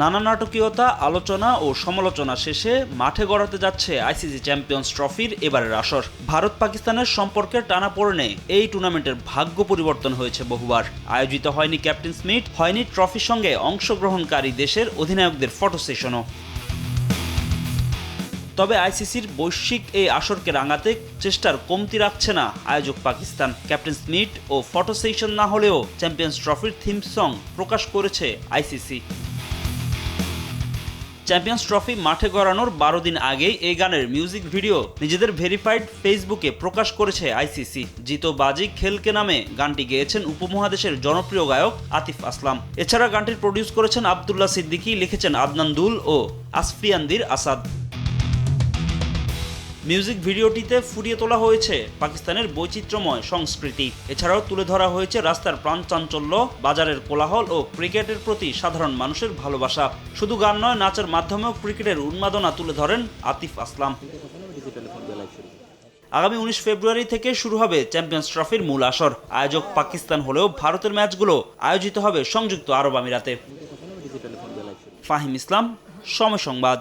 নানা নাটকীয়তা, আলোচনা ও সমালোচনা শেষে মাঠে গড়াতে যাচ্ছে আইসিসি চ্যাম্পিয়ন্স ট্রফির এবারের আসর। ভারত পাকিস্তানের সম্পর্কের টানাপোড়েনে এই টুর্নামেন্টের ভাগ্য পরিবর্তন হয়েছে বহুবার। আয়োজিত হয়নি ক্যাপ্টেন স্মিথ, হয়নি ট্রফির সঙ্গে অংশগ্রহণকারী দেশের অধিনায়কদের ফটো সেশনও। তবে আইসিসির বৈশ্বিক এই আসরকে রাঙাতে চেষ্টার কমতি রাখছে না আয়োজক পাকিস্তান। ক্যাপ্টেন স্মিথ ও ফটো সেশন না হলেও চ্যাম্পিয়ন্স ট্রফির থিম সং প্রকাশ করেছে আইসিসি। চ্যাম্পিয়ন্স ট্রফি মাঠে গড়ানোর বারো দিন আগেই এই গানের মিউজিক ভিডিও নিজেদের ভেরিফাইড ফেসবুকে প্রকাশ করেছে আইসিসি জিতো বাজি খেলকে নামে গানটি গেয়েছেন উপমহাদেশের জনপ্রিয় গায়ক আতিফ আসলাম। এছাড়া গানটির প্রডিউস করেছেন আবদুল্লাহ সিদ্দিকী, লিখেছেন আদনান দুল ও আসফিয়ানদির আসাদ। মিউজিক ভিডিওটিতে ফুটিয়ে তোলা হয়েছে পাকিস্তানের বৈচিত্র্যময় সংস্কৃতি। এছাড়াও তুলে ধরা হয়েছে রাস্তার প্রাণ চাঞ্চল্য, বাজারের কোলাহল ও ক্রিকেটের প্রতি সাধারণ মানুষের ভালোবাসা। শুধু গান নয়, নাচের মাধ্যমেও ক্রিকেটের উন্মাদনা তুলে ধরেন আতিফ আসলাম। আগামী উনিশ ফেব্রুয়ারি থেকে শুরু হবে চ্যাম্পিয়ন্স ট্রফির মূল আসর। আয়োজক পাকিস্তান হলেও ভারতের ম্যাচগুলো আয়োজিত হবে সংযুক্ত আরব আমিরাতে। ফাহিম ইসলাম, সময় সংবাদ।